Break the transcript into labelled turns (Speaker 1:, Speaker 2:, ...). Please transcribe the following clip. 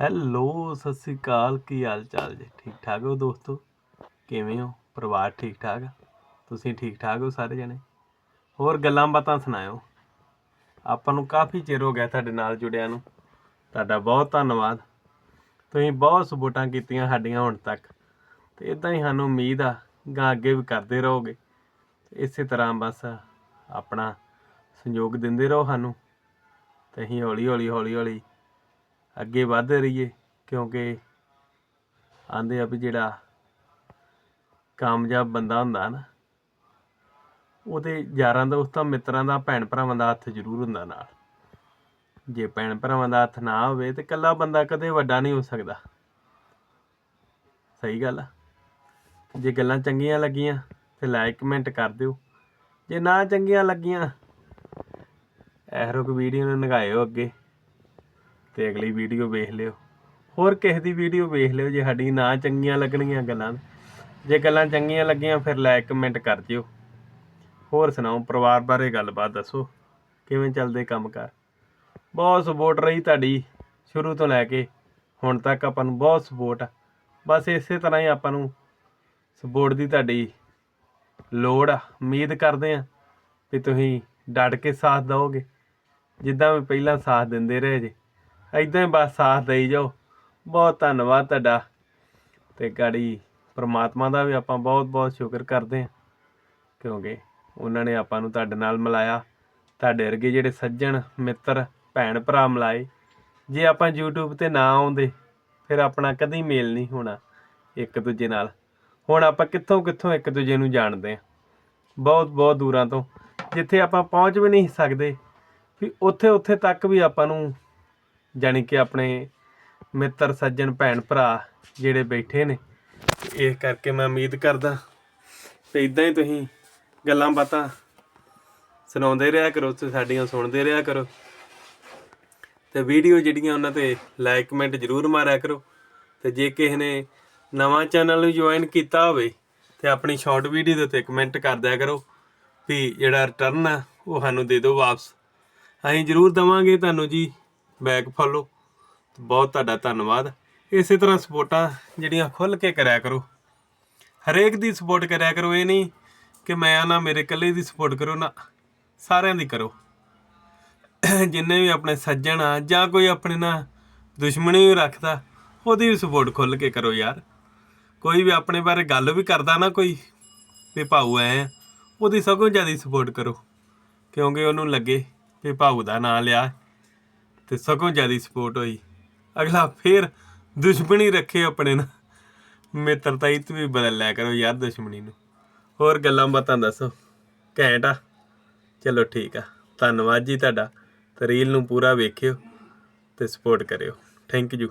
Speaker 1: Hello, Sat Sri ਅਕਾਲ, ਕੀ ਹਾਲ ਚਾਲ ਜੀ? ਠੀਕ ਠਾਕ ਹੋ ਦੋਸਤੋ? ਕਿਵੇਂ ਹੋ? ਪਰਿਵਾਰ ਠੀਕ ਠਾਕ ਆ? ਤੁਸੀਂ ਠੀਕ ਠਾਕ ਹੋ ਸਾਰੇ ਜਣੇ? ਹੋਰ ਗੱਲਾਂ ਬਾਤਾਂ ਸੁਣਾਇਓ। ਆਪਾਂ ਨੂੰ ਕਾਫੀ ਚਿਰ ਹੋ ਗਿਆ ਤੁਹਾਡੇ ਨਾਲ ਜੁੜਿਆਂ ਨੂੰ। ਤੁਹਾਡਾ ਬਹੁਤ ਧੰਨਵਾਦ। ਤੁਸੀਂ ਬਹੁਤ ਸਪੋਰਟਾਂ ਕੀਤੀਆਂ ਸਾਡੀਆਂ ਹੁਣ ਤੱਕ। ਤੇ ਇਦਾਂ ਹੀ ਸਾਨੂੰ ਉਮੀਦ ਆ ਗਾਂ ਅੱਗੇ ਵੀ ਕਰਦੇ ਰਹੋਗੇ। ਇਸੇ ਤਰ੍ਹਾਂ ਬਸ ਆਪਣਾ ਸੰਯੋਗ ਦਿੰਦੇ ਰਹੋ ਸਾਨੂੰ। ਤੇ ਅਸੀਂ ਹੌਲੀ ਹੌਲੀ ਹੌਲੀ ਹੌਲੀ ਅੱਗੇ ਵਧਦੇ ਰਹੀਏ, ਕਿਉਂਕਿ ਆਂਦੇ ਆ ਵੀ ਜਿਹੜਾ ਕਾਮਯਾਬ ਬੰਦਾ ਹੁੰਦਾ ਨਾ, ਉਹਦੇ ਯਾਰਾਂ ਦੋਸਤਾਂ ਮਿੱਤਰਾਂ ਦਾ, ਭੈਣ ਭਰਾਵਾਂ ਦਾ ਹੱਥ ਜ਼ਰੂਰ ਹੁੰਦਾ ਨਾਲ। ਜੇ ਭੈਣ ਭਰਾਵਾਂ ਦਾ ਹੱਥ ਨਾ ਹੋਵੇ ਤੇ ਇਕੱਲਾ ਬੰਦਾ ਕਦੇ ਵੱਡਾ ਨਹੀਂ ਹੋ ਸਕਦਾ। ਸਹੀ ਗੱਲ ਆ। ਜੇ ਗੱਲਾਂ ਚੰਗੀਆਂ ਲੱਗੀਆਂ, ਤੇ ਲਾਈਕ ਕਮੈਂਟ ਕਰ ਦਿਓ। ਜੇ ਨਾ ਚੰਗੀਆਂ ਲੱਗੀਆਂ, ਇਹੋ ਜਿਹੀ ਵੀਡੀਓ ਨੂੰ ਨਗਾਇਓ ਅੱਗੇ। ਤੇ ਅਗਲੀ ਵੀਡੀਓ ਵੇਖ ਲਿਓ। ਹੋਰ ਕਿਸੇ ਦੀ ਵੀਡੀਓ ਵੇਖ ਲਿਓ ਜੇ ਸਾਡੀ ਨਾ ਚੰਗੀਆਂ ਲੱਗਣੀਆਂ ਗੱਲਾਂ। ਜੇ ਗੱਲਾਂ ਚੰਗੀਆਂ ਲੱਗੀਆਂ ਫਿਰ ਲਾਈਕ ਕਮੈਂਟ ਕਰ ਦਿਓ। ਹੋਰ ਸੁਣਾਓ, ਪਰਿਵਾਰ ਬਾਰੇ ਗੱਲਬਾਤ ਦੱਸੋ। ਕਿਵੇਂ ਚੱਲਦੇ ਕੰਮਕਾਰ? ਬਹੁਤ ਸਪੋਰਟ ਰਹੀ ਤੁਹਾਡੀ ਸ਼ੁਰੂ ਤੋਂ ਲੈ ਕੇ। ਹੁਣ ਤੱਕ ਆਪਾਂ ਨੂੰ ਬਹੁਤ ਸਪੋਰਟ ਆ। ਬਸ ਇਸੇ ਤਰ੍ਹਾਂ ਹੀ ਆਪਾਂ ਨੂੰ ਸਪੋਰਟ ਦੀ ਤੁਹਾਡੀ ਲੋੜ ਆ। ਉਮੀਦ ਕਰਦੇ ਆ ਵੀ ਤੁਸੀਂ ਡਟ ਕੇ ਸਾਥ ਦਿਓਗੇ। ਜਿੱਦਾਂ ਵੀ ਪਹਿਲਾਂ ਸਾਥ ਦਿੰਦੇ ਰਹੇ ਜੇ। ਐਦਾਂ ਹੀ ਬਸ ਸਾਥ ਦੇਈ ਜਾਓ। ਬਹੁਤ ਧੰਨਵਾਦ ਤੁਹਾਡਾ ਤੇ ਗਾੜੀ ਪ੍ਰਮਾਤਮਾ ਦਾ ਵੀ ਆਪਾਂ ਬਹੁਤ ਬਹੁਤ ਸ਼ੁਕਰ ਕਰਦੇ ਹਾਂ। ਕਿਉਂਕਿ ਉਹਨਾਂ ਨੇ ਆਪਾਂ ਨੂੰ ਤੁਹਾਡੇ ਨਾਲ ਮਿਲਾਇਆ। ਤੁਹਾਡੇ ਵਰਗੇ ਜਿਹੜੇ ਸੱਜਣ, ਮਿੱਤਰ, ਭੈਣ ਭਰਾ ਮਿਲਾਏ। ਜੇ ਆਪਾਂ YouTube ਤੇ ਨਾ ਆਉਂਦੇ, ਫਿਰ ਆਪਣਾ ਕਦੀ ਮੇਲ ਨਹੀਂ ਹੋਣਾ ਇੱਕ ਦੂਜੇ ਨਾਲ। ਹੁਣ ਆਪਾਂ ਕਿੱਥੋਂ ਕਿੱਥੋਂ ਇੱਕ ਦੂਜੇ ਨੂੰ ਜਾਣਦੇ ਹਾਂ। ਬਹੁਤ ਬਹੁਤ ਦੂਰਾਂ ਤੋਂ। ਜਿੱਥੇ ਆਪਾਂ ਪਹੁੰਚ ਵੀ ਨਹੀਂ ਸਕਦੇ, ਵੀ ਉੱਥੇ ਉੱਥੇ ਤੱਕ ਵੀ ਆਪਾਂ ਨੂੰ ਜਾਣੀ ਕਿ ਆਪਣੇ ਮਿੱਤਰ, ਸੱਜਣ, ਭੈਣ, ਭਰਾ ਜਿਹੜੇ ਬੈਠੇ ਨੇ। ਤੇ ਇਸ ਕਰਕੇ ਮੈਂ ਉਮੀਦ ਕਰਦਾ ਤੇ ਇਦਾਂ ਹੀ ਤੁਸੀਂ ਗੱਲਾਂ ਬਾਤਾਂ ਸੁਣਾਉਂਦੇ ਰਿਹਾ ਕਰੋ, ਤੇ ਸਾਡੀਆਂ ਸੁਣਦੇ ਰਿਹਾ ਕਰੋ। ਤੇ ਵੀਡੀਓ ਜਿਹੜੀਆਂ ਉਹਨਾਂ ਤੇ ਲਾਈਕ, ਕਮੈਂਟ ਜ਼ਰੂਰ ਮਾਰਿਆ ਕਰੋ। ਤੇ ਜੇ ਕਿਸੇ ਨੇ ਨਵਾਂ ਚੈਨਲ ਨੂੰ ਜੁਆਇਨ ਕੀਤਾ ਹੋਵੇ ਤੇ ਆਪਣੀ ਸ਼ਾਰਟ ਵੀਡੀਓ ਦੇ ਉੱਤੇ ਕਮੈਂਟ ਕਰ ਦਿਆ ਕਰੋ ਵੀ ਜਿਹੜਾ ਰਿਟਰਨ ਆ, ਉਹ ਸਾਨੂੰ ਦੇ ਦਿਓ ਵਾਪਸ। ਅਸੀਂ ਜ਼ਰੂਰ ਦਵਾਂਗੇ ਤੁਹਾਨੂੰ ਜੀ। ਬੈਕ ਫੋਲੋ ਬਹੁਤ ਤੁਹਾਡਾ ਧੰਨਵਾਦ। ਇਸੇ ਤਰ੍ਹਾਂ ਸਪੋਰਟਾਂ ਜਿਹੜੀਆਂ ਖੁੱਲ ਕੇ ਕਰਿਆ ਕਰੋ। ਹਰੇਕ ਦੀ ਸਪੋਰਟ ਕਰਿਆ ਕਰੋ ਇਹ ਨਹੀਂ ਕਿ ਮੈਂ ਨਾ ਮੇਰੇ ਇਕੱਲੇ ਦੀ ਸਪੋਰਟ ਕਰੋ ਨਾ ਸਾਰਿਆਂ ਦੀ ਕਰੋ। ਜਿੰਨੇ ਵੀ ਆਪਣੇ ਸੱਜਣ ਆ ਜਾਂ ਕੋਈ ਆਪਣੇ ਨਾਲ ਦੁਸ਼ਮਣੀ ਵੀ ਰੱਖਦਾ ਉਹਦੀ ਵੀ ਸਪੋਰਟ ਖੁੱਲ ਕੇ ਕਰੋ ਯਾਰ। ਕੋਈ ਵੀ ਆਪਣੇ ਬਾਰੇ ਗੱਲ ਵੀ ਕਰਦਾ ਨਾ ਕੋਈ ਵੀ ਭਾਊ ਐ ਆ, ਉਹਦੀ ਸਗੋਂ ਜ਼ਿਆਦਾ ਸਪੋਰਟ ਕਰੋ। ਕਿਉਂਕਿ ਉਹਨੂੰ ਲੱਗੇ ਵੀ ਭਾਊ ਦਾ ਨਾਂ ਲਿਆ। ਤੇ ਸਗੋਂ ਜ਼ਿਆਦਾ ਸਪੋਰਟ ਹੋਈ। ਅਗਲਾ ਫੇਰ ਦੁਸ਼ਮਣੀ ਰੱਖੇ ਆਪਣੇ ਨਾਲ। ਮਿੱਤਰਤਾ ਹੀ ਵੀ ਬਦਲ ਲਿਆ ਕਰੋ ਯਾਰ ਦੁਸ਼ਮਣੀ ਨੂੰ। ਹੋਰ ਗੱਲਾਂ ਬਾਤਾਂ ਦੱਸੋ? ਘੈਂਟ ਆ। ਚਲੋ ਠੀਕ ਆ। ਧੰਨਵਾਦ ਜੀ ਤੁਹਾਡਾ। ਤੇ ਰੀਲ ਨੂੰ ਪੂਰਾ ਵੇਖਿਓ ਤੇ ਸਪੋਰਟ ਕਰਿਓ। Thank you